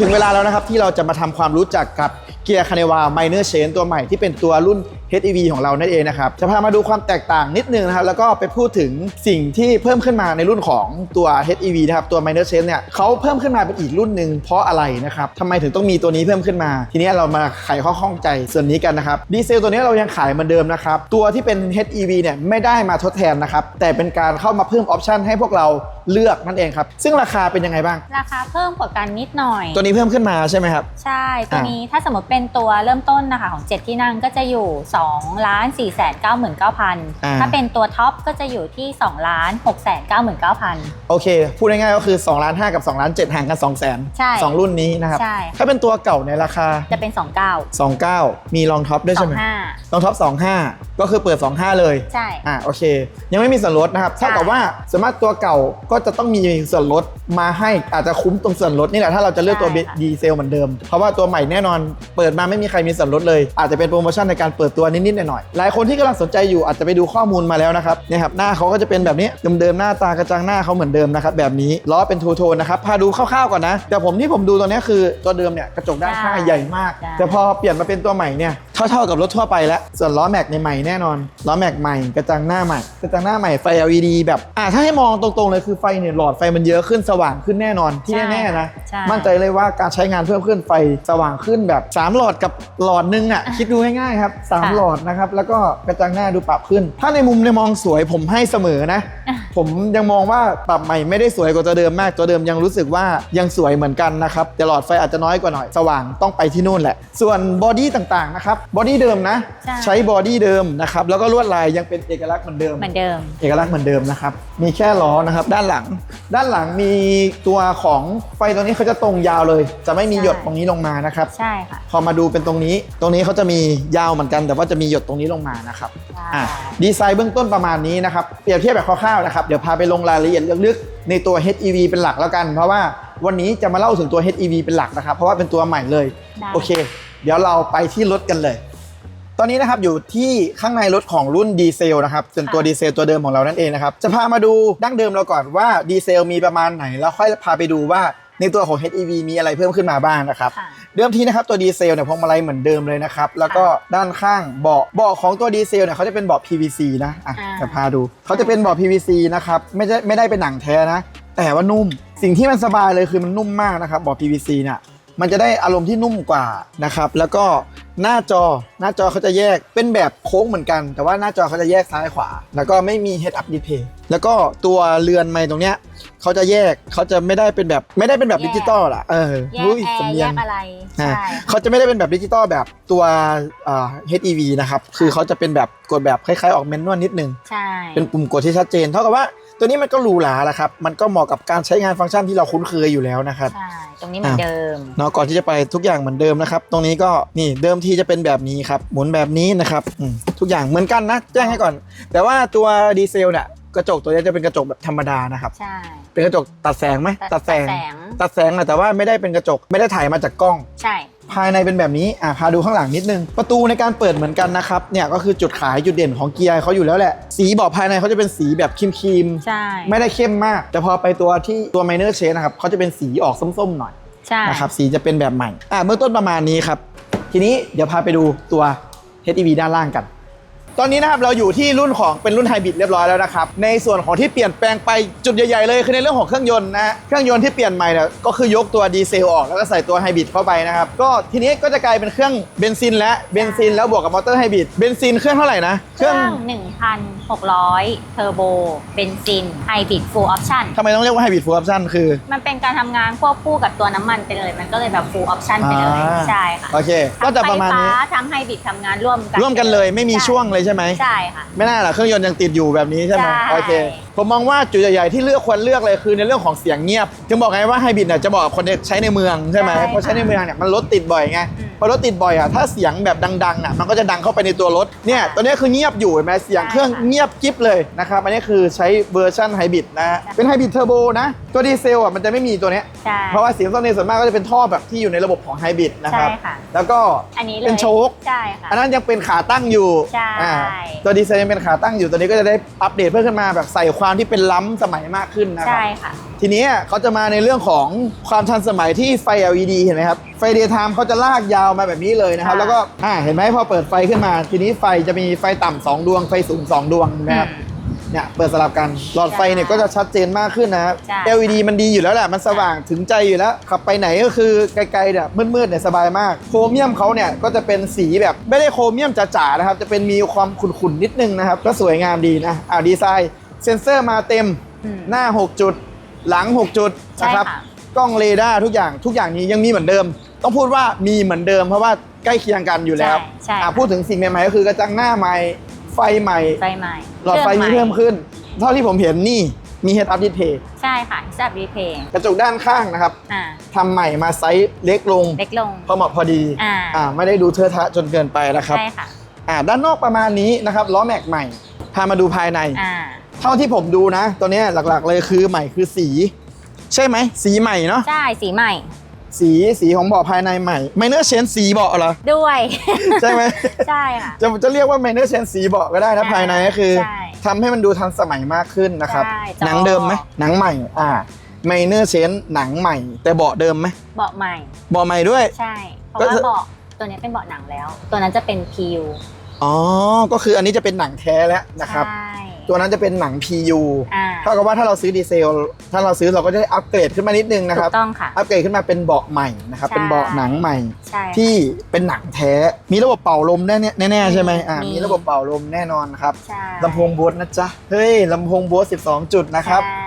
ถึงเวลาแล้วนะครับที่เราจะมาทำความรู้จักกับเกียร์คาเนวาไมเนอร์เชนตัวใหม่ที่เป็นตัวรุ่น HEV ของเรานั่นเองนะครับ จะพามาดูความแตกต่างนิดนึงนะครับ แล้วก็ไปพูดถึงสิ่งที่เพิ่มขึ้นมาในรุ่นของตัว HEV นะครับ ตัว Minor Chain เนี่ยเขาเพิ่มขึ้นมาเป็นอีกรุ่นหนึ่งเพราะอะไรนะครับทำไมถึงต้องมีตัวนี้เพิ่มขึ้นมา ทีนี้เรามาไขข้อข้องใจส่วนนี้กันนะครับ ดีเซลตัวนี้เรายังขายเหมือนเดิมนะครับ ตัวที่เป็น HEV เนี่ยไม่ได้มาทดแทนนะครับ แต่เป็นการเข้ามาเพิ่มออปชันให้พวกเราเลือกนั่นเองครับ ซึ่งราคาเป็นยังไงบ้าง ราคาเพิ่มกว่ากันนิดหน่อย ตัวนี้เพิ่มขึ้นมาใช่ไหมครับ ใช่ ตัวนี้ถ้าสมมติเป็นตัวเริ่มต้นนะคะของ 7 ที่นั่งก็จะอยู่ 2ล้าน4 9 9 9อ่า0ถ้าเป็นตัวท็อปก็จะอยู่ที่2ล้าน6 9 9 9 0โอเค พูดง่ายๆก็คือ2ล้าน5กับ2ล้าน7ห่างกัน2 0 0 0 0 0ใช่สองรุ่นนี้นะครับ ใช่ ถ้าเป็นตัวเก่าในราคาจะเป็น 29 29 มีรองท็อปด้วยใช่ไหม25รองท็อป 25 ก็คือเปิด 25 เลย ใช่ อ่าโอเค ยังไม่มีส่วนลดนะครับใช่เท่ากับว่าสามารถตัวเก่าก็จะต้องมีส่วนลดมาให้อาจจะคุ้มตรงส่วนลดนี่แหละถ้าเราจะเลือกตัวดีเซลเหมือนเดิมเพราะว่าตัวใหม่แน่นอนเปิดมาไม่มีใครมีส่วนลดเลย อาจจะเป็นโปรโมชั่นในการเปิดตัวนิดๆหน่อยๆหลายคนที่กำลังสนใจอยู่อาจจะไปดูข้อมูลมาแล้วนะครับเนี่ยครับหน้าเขาก็จะเป็นแบบนี้เดิมๆหน้าตากระจังหน้าเขาเหมือนเดิมนะครับแบบนี้ล้อเป็นทูโทนนะครับพาดูคร่าวๆก่อนนะแต่ผมที่ผมดูตัวเนี้ยคือตัวเดิมเนี่ยกระจกด้านข้างใหญ่มาก แต่พอเปลี่ยนมาเป็นตัวใหม่เนี่ยเท่าๆกับรถทั่วไปแล้ว ส่วนล้อแม็กในใหม่แน่นอน ล้อแม็กใหม่กระจังหน้าใหม่ กระจังหน้าใหม่ไฟ LED แบบ อ่าถ้าให้มองตรงๆเลยคือไฟเนี่ยหลอดไฟมันเยอะขึ้นสว่างขึ้นแน่นอนที่แน่ๆนะ ใช่ มั่นใจเลยว่าการใช้งานเพิ่มขึ้นไฟสว่างขึ้นแบบ 3 หลอดกับหลอดนึงอะ คิดดูง่ายๆครับสามค่ะ หลอดนะครับ แล้วก็กระจังหน้าดูปรับขึ้น ถ้าในมุมในมองสวยผมให้เสมอนะ ผมยังมองว่าปรับใหม่ไม่ได้สวยกว่าตัวเดิมมากตัวเดิมยังรู้สึกว่ายังสวยเหมือนกันนะครับแต่หลอดไฟอาจจะน้อยกว่าหน่อยสว่างต้องไปที่นู่นแหละ ส่วนบอดี้ต่างๆนะครับบอดี้เดิมนะ ใช่ ใช้บอดี้เดิมนะครับแล้วก็ลวดลายยังเป็นเอกลักษณ์เหมือนเดิม เหมือนเดิม เอกลักษณ์เหมือนเดิมนะครับ มีแค่ล้อนะครับ ด้านหลัง ด้านหลังมีตัวของไฟตัวนี้เขาจะตรงยาวเลย จะไม่มีใช่ หยดตรงนี้ลงมานะครับ ใช่ค่ะ พอมาดูเป็นตรงนี้ ตรงนี้เขาจะมียาวเหมือนกัน แต่ว่าจะมีหยดตรงนี้ลงมานะครับใช่อะดีไซน์เบื้องต้นประมาณนี้นะครับ เปรียบเทียบแบบคร่าวๆนะครับ เดี๋ยวพาไปลงรายละเอียดลึกๆ ในตัว HEV เป็นหลักแล้วกัน เพราะว่าวันนี้จะมาเล่าถึงตัว HEV เป็นหลักนะครับ เพราะว่าเป็นตัวใหม่เลย ได้ โอเค เดี๋ยวเราไปที่รถกันเลย ตอนนี้นะครับอยู่ที่ข้างในรถของรุ่นดีเซลนะครับเป็นตัวดีเซลตัวเดิมของเรานั่นเองนะครับจะพามาดูดั้งเดิมเราก่อนว่าดีเซลมีประมาณไหนแล้วค่อยพาไปดูว่าในตัวของ HEV มีอะไรเพิ่มขึ้นมาบ้างนะครับค่ะเดิมทีนะครับตัวดีเซลเนี่ยพวงมาลัยเหมือนเดิมเลยนะครับ แล้วก็ด้านข้างเบาะเบาะของตัวดีเซลเนี่ยเขาจะเป็นเบาะ PVC นะอะอ่าจะพาดูเขาจะเป็นเบาะ PVC นะครับไม่ใช่ไม่ได้เป็นหนังแท้นะ แต่ว่านุ่มสิ่งที่มันสบายเลยคือมันนุ่มมากนะครับเบาะ PVC เนี่ย มันจะได้อารมณ์ที่นุ่มกว่านะครับ แล้วก็หน้าจอหน้าจอเขาจะแยกเป็นแบบโค้งเหมือนกัน แต่ว่าหน้าจอเขาจะแยกซ้ายขวา แล้วก็ไม่มี head up display แล้วก็ตัวเรือนไม้ตรงเนี้ยเขาจะแยกเขาจะไม่ได้เป็นแบบไม่ได้เป็นแบบดิจิตอลล่ะเออแยกรู้แอร์สำเนีแยยงกอะไรอ่าใช่เขาจะไม่ได้เป็นแบบดิจิตอลแบบตัวเอ่อ HEV นะครับ คือเขาจะเป็นแบบกดแบบคล้ายๆออกเมนนวลนิดนึงใช่เป็นปุ่มกดที่ชัดเจน เท่ากับว่า ตัวนี้มันก็หรูหราแหละครับ มันก็เหมาะกับการใช้งานฟังก์ชันที่เราคุ้นเคยอยู่แล้วนะครับ ใช่ ตรงนี้เหมือนเดิม เนาะ ก่อนที่จะไปทุกอย่างเหมือนเดิมนะครับ ตรงนี้ก็นี่เดิมทีจะเป็นแบบนี้ครับ หมุนแบบนี้นะครับอืมทุกอย่างเหมือนกันนะ แจ้งให้ก่อน แต่ว่าตัวดีเซลเนี่ยกระจกตัวนี้จะเป็นกระจกแบบธรรมดานะครับ ใช่ เป็นกระจกตัดแสงไหมตัดแสง ตัดแสงตัดแสงอะแต่ว่าไม่ได้เป็นกระจก ไม่ได้ถ่ายมาจากกล้อง ใช่ ภายในเป็นแบบนี้อะพาดูข้างหลังนิดนึง ประตูในการเปิดเหมือนกันนะครับเนี่ยก็คือจุดขายจุดเด่นของเกียร์เขาอยู่แล้วแหละ สีเบอกภายในเขาจะเป็นสีแบบครีมใช่ ๆไม่ได้เข้มมาก แต่พอไปตัวที่ตัว minor shade นะครับเขาจะเป็นสีออกส้มๆหน่อยใช่ นะครับสีจะเป็นแบบใหม่อะเบื้องต้นประมาณนี้ครับทีนี้เดี๋ยวพาไปดูตัว HEV ด้านล่างกัน ตอนนี้นะครับเราอยู่ที่รุ่นของเป็นรุ่นไฮบริดเรียบร้อยแล้วนะครับ ในส่วนของที่เปลี่ยนแปลงไปจุดใหญ่ๆเลยคือในเรื่องของเครื่องยนต์นะฮะเครื่องยนต์ที่เปลี่ยนใหม่เนี่ยก็คือยกตัวดีเซลออกแล้วก็ใส่ตัวไฮบริดเข้าไปนะครับก็ทีนี้ก็จะกลายเป็นเครื่องเบนซินและเบนซินแล้วบวกกับมอเตอร์ไฮบริดเบนซินเครื่องเท่าไหร่นะเครื่อง 1,600 เทอร์โบเบนซินไฮบริดฟูลออปชั่นทำไมต้องเรียกว่าไฮบริดฟูลออปชั่นคือ มันเป็นการทำงานควบคู่กับตัวน้ำมันไปเลย มันก็เลยแบบฟูลออปชั่นไปเลยอ่า ใช่ค่ะโอเค ก็จะประมาณนี้ทั้งไฟฟ้ทั้งไฮบริดทำงานร่วมกันร่วมกันเลยไม่มีช่วงเลยใช่ไหมใช่ค่ะ ไม่น่าหรอกเครื่องยนต์ยังติดอยู่แบบนี้ใช่ไหมใช่ โอเค ผมมองว่าจุดใหญ่ๆที่เลือกควรเลือกเลยคือในเรื่องของเสียงเงียบ ถึงบอกไงว่าไฮบริดเนี่ยจะบอกกับคนที่ใช้ในเมืองใช่ไหมใช่เพราะใช้ในเมืองเนี่ยมันรถติดบ่อยไง อืมพ อรถติดบ่อยอะถ้าเสียงแบบดังๆอะมันก็จะดังเข้าไปในตัวรถเนี่ยตัวนี้คือเงียบอยู่เห็นไหมเสียงเครื่องเงียบกิ๊บเลยนะครับอันนี้คือใช้เวอร์ชันไฮบริดนะฮะเป็นไฮบริดเทอร์โบนะตัวดีเซลอะมันจะไม่มีตัวเนี้ยใช่เพราะว่าเสียงต้นในส่วนมากก็จะเป็นท่อแบบที่อยู่ในระบบของไฮบริดนะครับใช่ค่ะแล้วก็อันนี้เลยเป็นโชคใช่ค่ะอันนั้นยังเป็นขาตั้งอยู่ใช่อ่าตัวดีเซลยังเป็นขาตั้งอยู่ตัวนี้ก็จะได้อัปเดตเพิ่มขึ้นมาแบบใส่ความที่เป็นล้ำสมัยมากขึ้นนะครัใช่บค่ะ ททีนี้เขาจะมาในเรื่องของความทันสมัยที่ไฟ LED เห็นไหมครับ ไฟ daytime เขาจะลากยาวมาแบบนี้เลยนะครับ ค่ะ แล้วก็อ่าเห็นไหมพอเปิดไฟขึ้นมา ทีนี้ไฟจะมีไฟต่ำสองดวงไฟสูงสองดวงนะครับ เนี่ยเปิดสลับกันหลอดไฟเนี่ยก็จะชัดเจนมากขึ้นนะครับใช่ LED มันดีอยู่แล้วแหละ มันสว่างถึงใจอยู่แล้ว ขับไปไหนก็คือไกลๆเนี่ยมืดๆเนี่ยสบายมาก โครเมียมเขาเนี่ยก็จะเป็นสีแบบไม่ได้โครเมียมจ๋าๆนะครับ จะเป็นมีความขุ่นๆนิดนึงนะครับ ก็สวยงามดีนะอ่าดีไซน์ เซ็นเซอร์มาเต็มอืม หน้า 6 จุด หลัง 6 จุดใช่นะครับค่ะ กล้องเรดาร์ทุกอย่างทุกอย่างนี้ยังมีเหมือนเดิม ต้องพูดว่ามีเหมือนเดิมเพราะว่าใกล้เคียงกันอยู่แล้วใช่ใช่ อ่าพูดถึงสิ่งใหม่ๆก็คือกระจังหน้าใหม่ไฟใหม่ ไฟใหม่หลอดไฟมีเพิ่มขึ้น เท่าที่ผมเห็นนี่มี Head Up Display ใช่ค่ะซับรีเพย์กระจกด้านข้างนะครับอ่าทำใหม่มาไซส์เล็กลง เล็กลง พอเหมาะพอดีอ่าไม่ได้ดูเทอะทะจนเกินไปนะครับใช่ค่ะอ่าด้านนอกประมาณนี้นะครับล้อแม็กใหม่ พามาดูภายใน อ่า เท่าที่ผมดูนะ ตัวเนี้ยหลักๆเลยคือใหม่คือสี ใช่ไหม สีใหม่เนาะใช่สีใหม่ สีสีของเบาะภายในใหม่ไมเนอร์เชนสีเบาะเหรอ ด้วย ใช่ไหม ใช่ค่ะ จะจะเรียกว่าไมเนอร์เชนสีเบาะก็ได้นะใช่ภายในก็คือใช่ทำให้มันดูทันสมัยมากขึ้นนะครับ ใช่จอ หนังเดิมไหมหนังใหม่อ่าไมเนอร์เชนหนังใหม่ แต่เบาะเดิมไหมเบาะใหม่ เบาะใหม่ด้วย ใช่ เพราะก็ว่าคือเบาะตัวนี้เป็นเบาะหนังแล้ว ตัวนั้นจะเป็น PU อ๋อ ก็คืออันนี้จะเป็นหนังแท้แล้วนะครับ ใช่ ตัวนั้นจะเป็นหนัง PU อ่า เท่ากับว่าถ้าเราซื้อดีเซล ถ้าเราซื้อเราก็จะได้อัปเกรดขึ้นมานิดนึงนะคถูรับกต้องค่ะ อัปเกรดขึ้นมาเป็นเบาะใหม่นะครับ ใช่ เป็นเบาะหนังใหม่ ใช่ค่ะที่เป็นหนังแท้ มีระบบเป่าลมแน่แน่ๆใช่ไหมอ่ามี มีระบบเป่าลมแน่นอนครับใช่ลำโพงบูสนะจ๊ะ เฮ้ยลำโพงบูส12 จุดนะครับ ใช่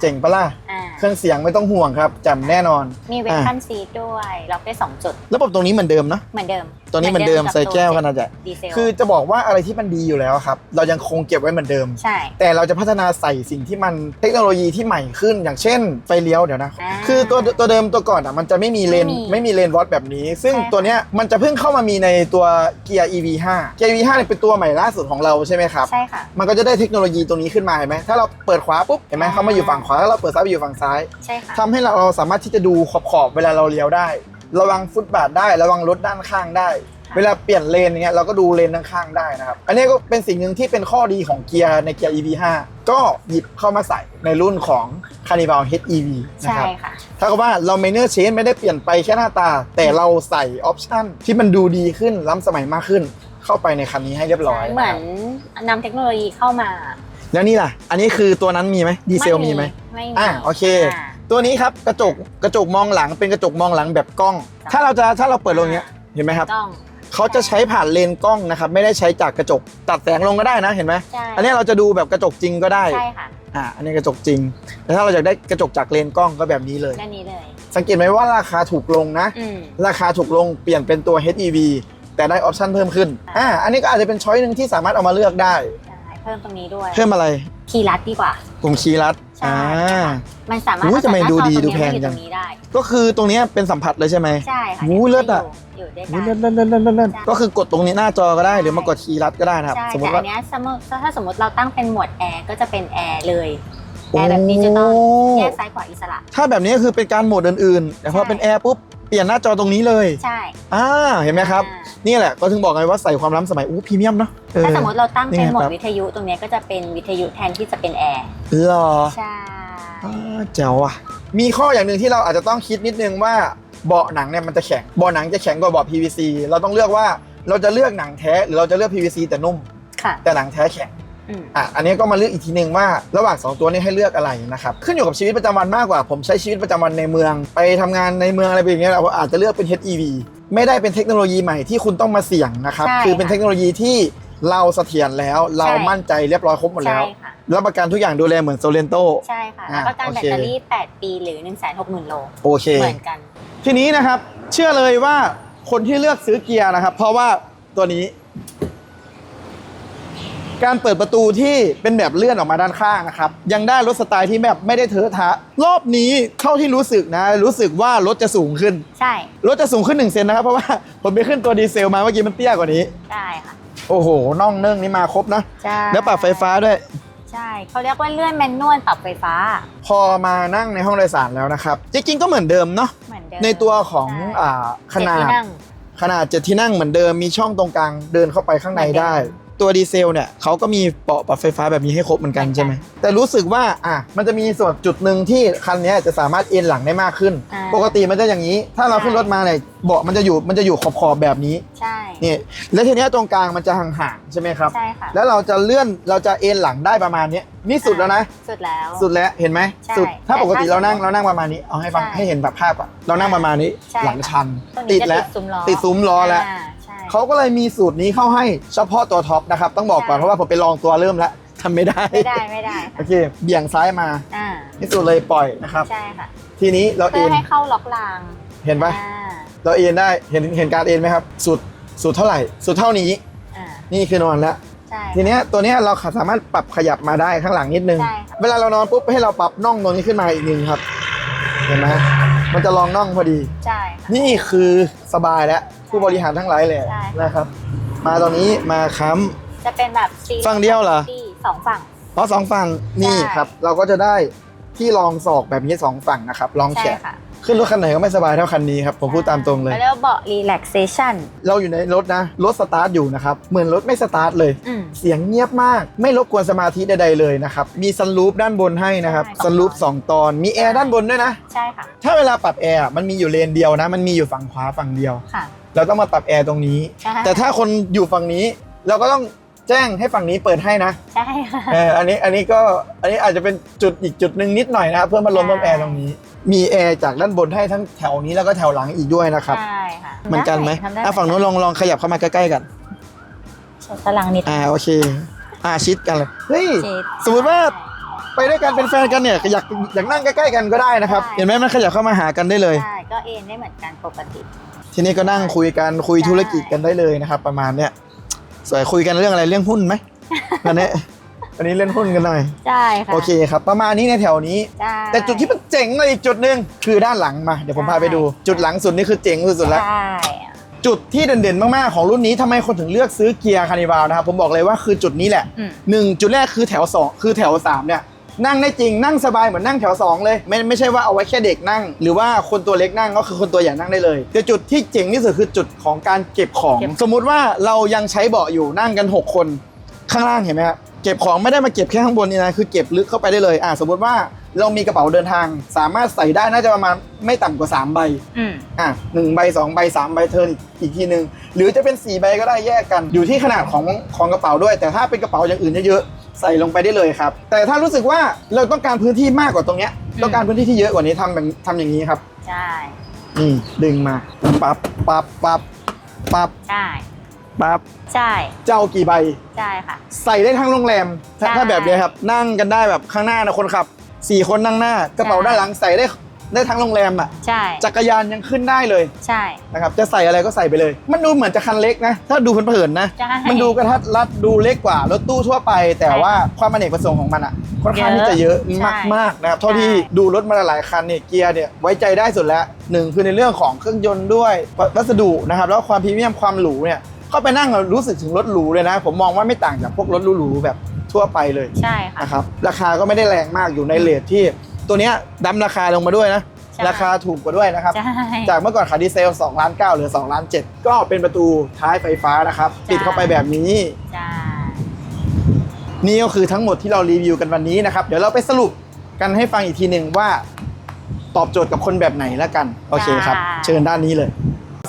เจ๋งปะล่ะ อ่าเครื่องเสียงไม่ต้องห่วงครับจำแน่นอน มีเวคันซีทด้วยล็อกได้2จุด ระบบตรงนี้เหมือนเดิมนะ เหมือนเดิมตัวนี้เหมือนเดิมใส่แก้วขนาดใหญ่ดีเซลคือจะบอกว่าอะไรที่มันดีอยู่แล้วครับ เรายังคงเก็บไว้เหมือนเดิม ใช่ แต่เราจะพัฒนาใส่สิ่งที่มันเทคโนโลยีที่ใหม่ขึ้น อย่างเช่นไฟเลี้ยวเดี๋ยวนะ อ่าคือตัวตัวเดิมตัวก่อนอะมันจะไม่มีเลนไม่มีไม่มีเลนวอตแบบนี้ ซึ่งใช่ค่ะตัวเนี้ยมันจะเพิ่งเข้ามามีในตัวเกียร์ EV5 เกียร์ EV5 เนี่ยเป็นตัวใหม่ล่าสุดของเราใช่ไหมครับ ใช่ค่ะ มันก็จะได้เทคโนโลยีตรงนี้ขึ้นมาเห็นไหมถ้าเราเปิดขวาปุ๊บเห็นไหมอ่าเขามาอยู่ฝั่งขวาแล้วเราเปิดซ้ายไปอยู่ฝั่งซ้าย ใช่ค่ะ ทำให้เราเราสามารถที่จะดูขอบขอบๆเวลาเราเลี้ยวได้ ระวังฟุตบาทได้ ระวังรถด้านข้างได้ค่ะเวลาเปลี่ยนเลนอย่างเงี้ยเราก็ดูเลนด้านข้างได้นะครับ อันนี้ก็เป็นสิ่งหนึ่งที่เป็นข้อดีของเกียร์ในเกียร์ EV5 ก็หยิบเข้ามาใส่ในรุ่นของ Carnival HEV นะใช่ครับค่ะถ้ากับว่าเรา minor change ไม่ได้เปลี่ยนไปแค่หน้าตา แต่เราใส่ออปชั่นที่มันดูดีขึ้นล้ำสมัยมากขึ้น เข้าไปในคันนี้ให้เรียบร้อยเหมือนะนนำเทคโนโลยีเข้ามา แล้วนี่ล่ะ อันนี้คือตัวนั้นมีไหมดีเซลมีไหมไม่มีอ่าโอเคอ่า ตัวนี้ครับกระจกกระจกมองหลังเป็นกระจกมองหลังแบบกล้องจ้ะถ้าเราจะถ้าเราเปิดลงอย่างเงี้ยเห็นไหมครับกล้อง เขาจะใช้ผ่านเลนส์กล้องนะครับ ไม่ได้ใช้จากกระจกตัดแสงลงก็ได้นะเห็นไหมใช่ อันนี้เราจะดูแบบกระจกจริงก็ได้ใช่ค่ะอ่าอันนี้กระจกจริงแต่ถ้าเราอยากได้กระจกจากเลนส์กล้องก็แบบนี้เลย ด้านนี้เลย สังเกตไหมว่าราคาถูกลงนะ อืม ราคาถูกลงเปลี่ยนเป็นตัว HEV แต่ได้ออปชั่นเพิ่มขึ้นอ่าอันนี้ก็อาจจะเป็นช้อยหนึ่งที่สามารถเอามาเลือกได้ ใช่ เพิ่มตรงนี้ด้วยเพิ่มอะไร คีย์ลัดดีกว่า กลุ่มคีย์ลัด ใช่อ่ามันสามารถอุ๊ยทำไมเอาดูดีจากหน้าจอดูแพงตรนี้จัมางอยู่ตรงนี้ได้ก็คือตรงเนี้ยเป็นสัมผัสเลยใช่ไหม ใช่ค่ะโอ้ยเลิศอะ อยู่ด้วยอุ๊กัยน เล่นเล่นเล่นเล่นเล่นใช่ก็คือกดตรงนี้หน้าจอก็ได้ หรือมากดคีย์ลัดก็ได้นะครับ ใช่สมมแต่ติอัว่านเนี้ยสมมติถ้าสมมติเราตั้งเป็นโหมดแอร์ก็จะเป็นแอร์เลยแอร์แบบดิจิตอลโอ้แยกซ้ายขวาอิสระ ถ้าแบบนี้ก็คือเป็นการโหมดอื่นๆ แต่พอใช่ เป็นแอร์ปุ๊บ เปลี่ยนหน้าจอตรงนี้เลยใช่อ่าเห็นไหมครับ อ่า นี่แหละก็ถึงบอกไงว่าใส่ความล้ำสมัยอู้พรีเมียมเนาะเออ ถ้าสมมติเราตั้งนี่เป็นไงโหมดครับ วิทยุตรงเนี้ยก็จะเป็นวิทยุแทนที่จะเป็นแอร์เหรอใช่ อ่าแจ๋วอะ มีข้ออย่างหนึ่งที่เราอาจจะต้องคิดนิดนึงว่าเบาะหนังเนี่ยมันจะแข็งเบาะหนังจะแข็งกว่าเบาะ PVC เราต้องเลือกว่าเราจะเลือกหนังแท้หรือเราจะเลือก PVC แต่นุ่ม ค่ะ แต่หนังแท้แข็ง อืมอะอันนี้ก็มาเลือกอีกทีหนึ่งว่าระหว่าง 2 ตัวนี้ให้เลือกอะไรนะครับขึ้นอยู่กับชีวิตประจำวันมากกว่า ผมใช้ชีวิตประจำวันในเมือง ไปทำงานในเมืองอะไรแบบนี้ยเราอาจจะเลือกเป็น HEV ไม่ได้เป็นเทคโนโลยีใหม่ที่คุณต้องมาเสี่ยงนะครับใช่คือเป็นค่ะเทคโนโลยีที่เราเสถียรแล้วเราใช่มั่นใจเรียบร้อยครบหมดแล้ใช่วค่ะรับประกันทุกอย่างดูแลเหมือนโซเลนโตใช่ค่ะอ่าแล้วก็การโอแบตเคเตอรี่ 8 ปีหรือ 1 6 0 0 0 0 โลโอเคเหมือนกัน ทีนี้นะครับเชื่อเลยว่าคนที่เลือกซื้อเกียร์นะครับ เพราะว่าตัวนี้ การเปิดประตูที่เป็นแบบเลื่อนออกมาด้านข้างนะครับ ยังได้รถสไตล์ที่แบบไม่ได้เทอะทะ รอบนี้เท่าที่รู้สึกนะ รู้สึกว่ารถจะสูงขึ้น ใช่ รถจะสูงขึ้น1เซนนะครับ เพราะว่าผมไปขึ้นตัวดีเซลมาเมื่อกี้มันเตี้ยกว่านี้ ใช่ค่ะ โอ้โห น่องเนื่องนี่มาครบนะ ใช่ แล้วปรับไฟฟ้าด้วย ใช่ เขาเรียกว่าเลื่อนแมนนวลปรับไฟฟ้า พอมานั่งในห้องโดยสารแล้วนะครับ จริงๆก็เหมือนเดิมเนาะ เหมือนเดิม ในตัวของใช่อ่าขนาดเจ็ที่งขนาดเจ็ดที่นั่งเหมือนเดิมมีช่องตรงกลางเดินเข้าไปข้างในได้ ตัวดีเซลเนี่ยเขาก็มีเปาะปรับไฟฟ้าแบบนี้ให้ครบเหมือนกันใช่ไหมแต่รู้สึกว่าอะมันจะมีส่วนจุดหนึ่งที่คันเนี้ยจะสามารถเอ็นหลังได้มากขึ้น อ่า ปกติมันจะอย่างนี้ ถ้าเราขึ้นรถมาเนี่ยเบาะมันจะอยู่มันจะอยู่ขอบขอบๆแบบนี้ใช่นี่แล้วทีเนี้ยตรงกลางมันจะห่างๆใช่ไหมครับ ใช่ค่ะแล้วเราจะเลื่อนเราจะเอ็นหลังได้ประมาณเนี้ยนี่สุดแล้วนะ สุดแล้ว สุดแล้วเห็นไหมใช่สุดถ้าแต่ปกติถ้าเรานั่งสมมุติเรานั่งประมาณนี้เอาให้ฟังใช่ให้เห็นแบบภาพอะเรานั่งประมาณนี้ใช่หลังชันตรงตินี้ดจะแล้วติดซุ้มล้อติดซุ้มล้อแล้วาใช่ เขาก็เลยมีสูตรนี้เข้าให้เฉพาะตัวท็อปนะครับ ต้องบอกก่อนใช่เพราะว่าผมไปลองตัวเริ่มแล้วทำไม่ได้ ไม่ได้ไม่ได้โอค่ะเค เบี่ยงซ้ายมาอ่าที่สุดเลยปล่อยนะครับ ใช่ค่ะ ทีนี้เราเพื่เอ็อนให้เข้าล็อกรางเห็นปะอ่าเราเอ็นได้เห็นเห็นการเอ็นไหมครับสุดสุดเท่าไหร่สุดเท่านี้ อ่านี่คือนอนแล้ว ใช่ ทีเนี้ยตัวเนี้ยเราสามารถปรับขยับมาได้ข้างหลังนิดนึง ใช่ค่ะ เวลาเรานอนปุ๊บให้เราปรับน่องตรงนี้ขึ้นมาอีกนึงครับ เห็นไหมมันจะรองน่องพอดี ใช่ค่ะนี่คือสบายแล้ว ผู้บริหารทั้งหลายเลยใช่ นะครับ มาตอนนี้มาค้จะเป็นแบบซีฝั่งเดียวเหรอที่สองฝั่งำเพราะสองฝั่งนี่ใช่ ครับ เราก็จะได้ที่รองศอกแบบนี้สองฝั่งนะครับรองแขใช่นค่ะ ขึ้นรถคันไหนก็ไม่สบายเท่าคันนี้ครับ ผมพูดตามตรงเลยเขาเรียกว่าเบาะ relaxation เราอยู่ในรถนะ รถสตาร์ทอยู่นะครับ เหมือนรถไม่สตาร์ทเลย อืม เสียงเงียบมาก ไม่รบกวนสมาธิใดๆเลยนะครับ มีซันรูฟด้านบนให้นะครับใช่ ซันรูฟ2ตอน มีแอร์ด้านบนด้วยนะ ใช่ค่ะ ถ้าเวลาปรับแอร์อะมันมีอยู่เลนเดียวนะ มันมีอยู่ฝั่งขวาฝั่งเดียว ค่ะ เราต้องมาปรับแอร์ตรงนี้ ใช่ แต่ถ้าคนอยู่ฝั่งนี้ เราก็ต้อง แจ้งให้ฝั่งนี้เปิดให้นะใช่ค่ะเอออันนี้อันนี้ก็อันนี้อาจจะเป็นจุดอีกจุดหนึ่งนิดหน่อยนะครับเพื่อมาลมใช่เพิ่มแอร์ตรงนี้ มีแอร์จากด้านบนให้ทั้งแถวนี้แล้วก็แถวหลังอีกด้วยนะครับใช่ค่ะเหมือนกันไหมทำได้อะฝั่งนู้นลองลองขยับเข้ามาใกล้ๆกันใช้พลังนิดอ่าโอเคอ่าชิดกันเลยเฮ้ยเจ็ด สมมติว่าไปด้วยกันเป็นแฟนกันเนี่ยอยากอยากนั่งใกล้ๆกันก็ได้นะครับ ได้ เห็นไหมมันขยับเข้ามาหากันได้เลย ใช่ก็เอนได้เหมือนกันปกติ ทีนี้ก็นั่งคุยกันคุยได้ธุรกิจกันได้เลยนะครับ ประมาณเนี้ย สวยคุยกันเรื่องอะไรเรื่องหุ้นไหมอันนี้อันนี้เล่นหุ้นกันหน่อยใช่ค่ะโอเคครับ ประมาณนี้ในแถวนี้ ใช่แต่จุดที่มันเจ๋งเลยอีกจุดหนึ่งคือด้านหลังมาเดี๋ยวผมพาไปดู จุดหลังสุดนี่คือเจ๋งสุดๆแล้ว ใช่จุดที่เด่นๆ มากๆ ของรุ่นนี้ทำไมคนถึงเลือกซื้อเกียร์คานิวาลนะครับ ผมบอกเลยว่าคือจุดนี้แหละอืมหนึ่งจุดแรกคือแถวสองคือแถวสามเนี่ย นั่งได้จริงนั่งสบายเหมือนนั่งแถวสองเลย ไม่ไม่ใช่ว่าเอาไว้แค่เด็กนั่ง หรือว่าคนตัวเล็กนั่งก็คือคนตัวใหญ่นั่งได้เลยแต่จุดที่เจ๋งที่สุดคือจุดของการเก็บของเก็บสมมุติว่าเรายังใช้เบาะอยู่นั่งกัน 6 คนข้างล่างเห็นไหมครับเก็บของไม่ได้มาเก็บแค่ข้างบนนี่นะคือเก็บลึกเข้าไปได้เลยอ่าสมมติว่าเรามีกระเป๋าเดินทาง สามารถใส่ได้น่าจะประมาณไม่ต่ำกว่า 3 ใบอืมอะหนึ่งใบสองใบสามใบเทิร์นอีกอีกทีหนึ่งหรือจะเป็นสี่ใบก็ได้แยกกัน อยู่ที่ขนาดของของกระเป๋าด้วย แต่ถ้าเป็นกระเป๋าอย่างอื่นเยอะๆ ใส่ลงไปได้เลยครับ แต่ถ้ารู้สึกว่าเราต้องการพื้นที่มากกว่าตรงเนี้ยอืมต้องการพื้นที่ที่เยอะกว่านี้ทำแบบทำอย่างนี้ครับใช่นี่ดึงมาปับปับปับปับใช่ปับใช่เจ้ากี่ใบใช่ค่ะ ใส่ได้ทั้งโรงแรมถ้าใช่ ถ้าแบบนี้ครับ นั่งกันได้แบบข้างหน้านะคนขับสี่คนนั่งหน้ากระเป๋าใช่ด้านหลังใส่ได้ ได้ทั้งโรงแรมอะใช่ จักรยานยังขึ้นได้เลยใช่ นะครับจะใส่อะไรก็ใส่ไปเลย มันดูเหมือนจะคันเล็กนะ ถ้าดูเผินๆนะ ใช่มันดูกระทัดรัดดูเล็กกว่ารถตู้ทั่วไป แต่ใช่ว่าความอเนกประสงค์ของมันอะค่อนข้างเยอะที่จะเยอะใช่มากๆนะครับเท่าที่ใช่ ดูรถมาหลายๆคันเนี่ยเกียร์เนี่ยไว้ใจได้สุดแล้วหนึ่งคือในเรื่องของเครื่องยนต์ด้วยวัสดุนะครับแล้วความพรีเมียมความหรูเนี่ยเข้าไปนั่งแล้วรู้สึกถึงรถหรูเลยนะ ผมมองว่าไม่ต่างจากพวกรถหรูๆแบบทั่วไปเลย ใช่ค่ะ นะครับราคาก็ไม่ได้แรงมากอยู่ในเลทที่ ตัวเนี้ยดำราคาลงมาด้วยนะ ใช่ ราคาถูกกว่าด้วยนะครับ ใช่ จากเมื่อก่อนขายดีเซล2ล้าน9เหลือ2ล้าน7ก็เป็นประตูท้ายไฟฟ้านะครับ ใช่ ติดเข้าไปแบบนี้ ใช่นี่ก็คือทั้งหมดที่เรารีวิวกันวันนี้นะครับ เดี๋ยวเราไปสรุปกันให้ฟังอีกทีหนึ่งว่า ตอบโจทย์กับคนแบบไหนแล้วกัน โอเคครับ เชิญด้านนี้เลย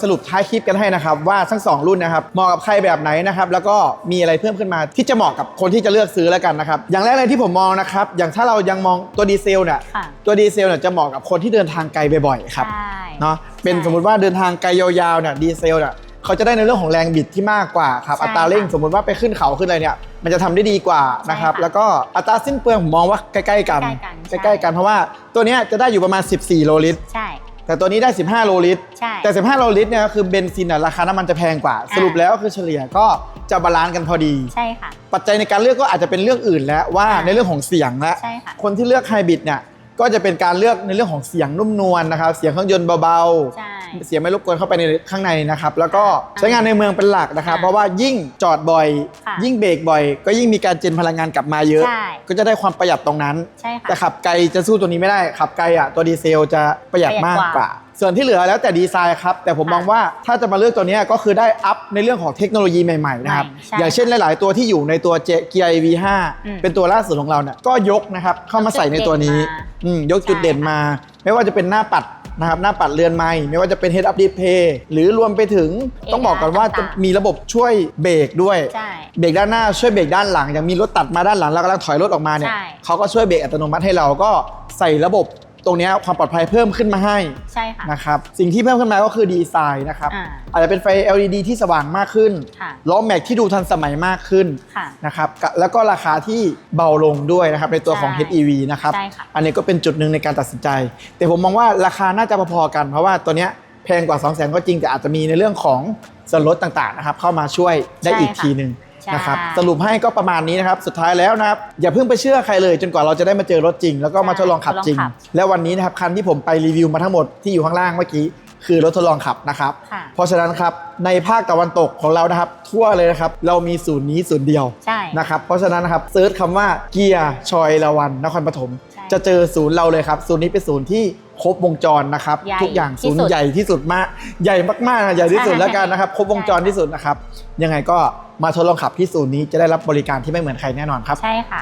สรุปท้ายคลิปกันให้นะครับว่าทั้งสองรุ่นนะครับเหมาะกับใครแบบไหนนะครับแล้วก็มีอะไรเพิ่มขึ้นมาที่จะเหมาะกับคนที่จะเลือกซื้อแล้วกันนะครับอย่างแรกเลยที่ผมมองนะครับอย่างถ้าเรายังมองตัวดีเซลเนี่ยค่ะ ตัวดีเซลเนี่ยจะเหมาะกับคนที่เดินทางไกลบ่อยๆครับ ใช่ เนาะเป็นใช่สมมุติว่าเดินทางไกลยาวๆเนี่ยดีเซลเนี่ยเขาจะได้ในเรื่องของแรงบิดที่มากกว่าครับใช่อัตราเร่งค่ะสมมุติว่าไปขึ้นเขาขึ้นอะไรเนี่ยมันจะทำได้ดีกว่านะครับใช่ค่ะแล้วก็อัตราสิ้นเปลืองผมมองว่าใกล้ๆกันใกล้ๆกันใกล้ๆกันเพราะว่าตัวเนี้ยจะได้อยู่ประมาณ 14 โลลิตร ใช่ แต่ตัวนี้ได้ 15 โลลิตร ใช่แต่ 15 โลลิตรเนี่ยก็คือเบนซินอะราคาน้ำมันจะแพงกว่า สรุปแล้วคือเฉลี่ยก็จะบาลานซ์กันพอดี ใช่ค่ะ ปัจจัยในการเลือกก็อาจจะเป็นเรื่องอื่นแล้วว่าอ่าในเรื่องของเสียงและใช่ค่ะ คนที่เลือกไฮบริดเนี่ย ก็จะเป็นการเลือกในเรื่องของเสียงนุ่มนวลนะครับ เสียงเครื่องยนต์เบาใช่ ๆ เสียงไม่รบกวนเข้าไปในข้างในนะครับ แล้วก็ใช้งานในเมืองเป็นหลักนะครับอ่าเพราะว่ายิ่งจอดบ่อย ค่ะยิ่งเบรกบ่อย ก็ยิ่งมีการเจนพลังงานกลับมาเยอะ ใช่ ก็จะได้ความประหยัดตรงนั้น ใช่ค่ะ แต่ขับไกลจะสู้ตัวนี้ไม่ได้ขับไกลอะตัวดีเซลจะประหยัดมากประหยัดกกว่าว่า ส่วนที่เหลือแล้วแต่ดีไซน์ครับ แต่ผมค่ะมองว่าถ้าจะมาเลือกตัวเนี้ยก็คือได้อัพในเรื่องของเทคโนโลยีใหม่ๆนะครับใหม่ใช่อย่างเช่นหลาย ๆ ตัวที่อยู่ในตัวเกียร์ EV5 อืมเป็นตัวล่าสุดของเราเนี่ยก็ยกนะครับเข้ามาใส่ในตัวนี้จุดเด่นมาอืมยกจุดเด่นมา ไม่ว่าจะเป็นหน้าปัดนะครับหน้าปัดเรือนไม้ไม่ว่าจะเป็น Head Up Display หรือรวมไปถึงต้องบอกก่อนว่าจะมีระบบช่วยเบรกด้วย ใช่ เบรกด้านหน้าช่วยเบรกด้านหลังอย่างมีรถตัดมาด้านหลังแล้วกำลังถอยรถออกมาเนี่ยใช่ เขาก็ช่วยเบรกอัตโนมัติให้เราก็ใส่ระบบ ตรงเนี้ยความปลอดภัยเพิ่มขึ้นมาให้ใช่ค่ะ นะครับสิ่งที่เพิ่มขึ้นมาก็คือดีไซน์นะครับอ่าอาจจะเป็นไฟ LED ที่สว่างมากขึ้นค่ะล้อแม็กที่ดูทันสมัยมากขึ้นค่ะนะครับกะแล้วก็ราคาที่เบาลงด้วยนะครับในตัวของ ใช่ HEV นะครับใช่ค่ะ อันนี้ก็เป็นจุดหนึ่งในการตัดสินใจ แต่ผมมองว่าราคาน่าจะพอๆกัน เพราะว่าตัวเนี้ยแพงกว่า 2 0 0 0 0 0ก็จริงแต่อาจจะมีในเรื่องของส่วนลดต่างๆนะครับเข้ามาช่วยได้ใช่อีกค่ะทีหนึ่งใช่ นะครับสรุปให้ก็ประมาณนี้นะครับสุดท้ายแล้วนะครับอย่าเพิ่งไปเชื่อใครเลยจนกว่าเราจะได้มาเจอรถจริง แล้วก็มาทดลองขับจริงทดลองขับและวันนี้นะครับคันที่ผมไปรีวิวมาทั้งหมดที่อยู่ข้างล่างเมื่อกี้คือรถทดลองขับนะครับค่ะเพราะฉะนั้นครับในภาคตะวันตกของเรานะครับ ทั่วเลยนะครับ เรามีศูนย์นี้ศูนย์เดียวใช่นะครับเพราะฉะนั้นนะครับเซิร์ชคำว่าเกียร์ชอยละวันนครปฐมใช่จะเจอศูนย์เราเลยครับ ศูนย์นี้เป็นศูนย์ที่ครบวงจรนะครับใหญ่ทุกอย่างที่ศูนสุย์ดใหญ่ที่สุดมาก ใหญ่มากๆนะใหญ่ที่สุดใช่แล้วกันนะครับ ครบวงจรใช่ที่สุดนะครับ ยังไงก็ มาทดลองขับที่ศูนย์นี้จะได้รับบริการที่ไม่เหมือนใครแน่นอนครับ ใช่ค่ะ